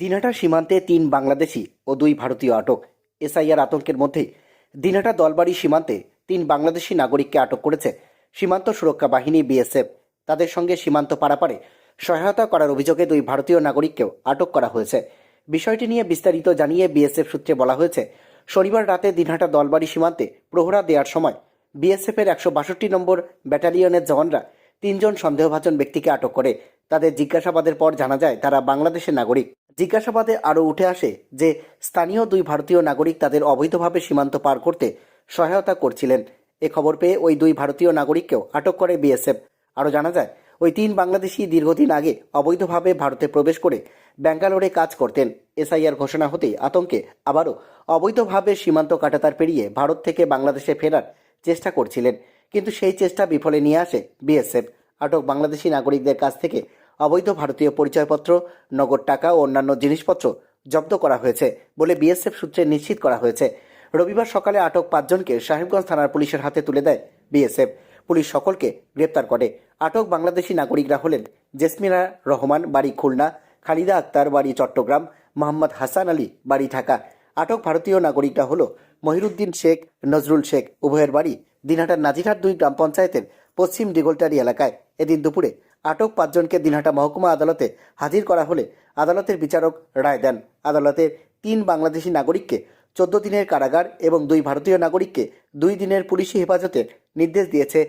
দিনহাটা সীমান্তে তিন বাংলাদেশি ও দুই ভারতীয় আটক। এসআইআর আতঙ্কের মধ্যেই দিনহাটা দলবাড়ি সীমান্তে তিন বাংলাদেশি নাগরিককে আটক করেছে সীমান্ত সুরক্ষা বাহিনী বিএসএফ। তাদের সঙ্গে সীমান্ত পারাপারে সহায়তা করার অভিযোগে দুই ভারতীয় নাগরিককেও আটক করা হয়েছে। বিষয়টি নিয়ে বিস্তারিত জানিয়ে বিএসএফ সূত্রে বলা হয়েছে, শনিবার রাতে দিনহাটা দলবাড়ি সীমান্তে প্রহরা দেওয়ার সময় বিএসএফের একশো বাষট্টি নম্বর ব্যাটালিয়নের জওয়ানরা তিনজন সন্দেহভাজন ব্যক্তিকে আটক করে। তাদের জিজ্ঞাসাবাদের পর জানা যায়, তারা বাংলাদেশের নাগরিক। জিজ্ঞাসাবাদে আরও উঠে আসে যে স্থানীয় দুই ভারতীয় নাগরিক তাদের অবৈধভাবে সীমান্ত পার করতে সহায়তা করছিলেন। এ খবর পেয়ে ওই দুই ভারতীয় নাগরিককেও আটক করে বিএসএফ। আরও জানা যায়, ওই তিন বাংলাদেশি দীর্ঘদিন আগে অবৈধভাবে ভারতে প্রবেশ করে ব্যাঙ্গালোরে কাজ করতেন। এসআইআর ঘোষণা হতেই আতঙ্কে আবারও অবৈধভাবে সীমান্ত কাটাতার পেরিয়ে ভারত থেকে বাংলাদেশে ফেরার চেষ্টা করছিলেন। কিন্তু সেই চেষ্টা বিফলে নিয়ে আসে বিএসএফ। আটক বাংলাদেশি নাগরিকদের কাছ থেকে অবৈধ ভারতীয় পরিচয়পত্র, নগদ টাকা ও অন্যান্য জিনিসপত্র জব্দ করা হয়েছে বলে বিএসএফ সূত্রে নিশ্চিত করা হয়েছে। রবিবার সকালে আটক পাঁচজনকে সাহেবগঞ্জ থানার পুলিশের হাতে তুলে দেয় বিএসএফ। পুলিশ সকলকে গ্রেপ্তার করে। আটক বাংলাদেশি নাগরিকরা হলেন জেসমিনা রহমান, বাড়ি খুলনা, খালিদা আক্তার, বাড়ি চট্টগ্রাম, মোহাম্মদ হাসান আলী, বাড়ি ঢাকা। আটক ভারতীয় নাগরিকরা হল মহিরুদ্দিন শেখ, নজরুল শেখ, উভয়ের বাড়ি দিনহাটার নাজিরহাট দুই গ্রাম পঞ্চায়েতের পশ্চিম দিগলটারি এলাকায়। এদিন দুপুরে আটক পাঁচজনকে দিনহাটা মহকুমা আদালতে হাজির করা হলে আদালতের বিচারক রায় দেন। আদালতের তিন বাংলাদেশি নাগরিককে চোদ্দ দিনের কারাগার এবং দুই ভারতীয় নাগরিককে দুই দিনের পুলিশি হেফাজতের নির্দেশ দিয়েছে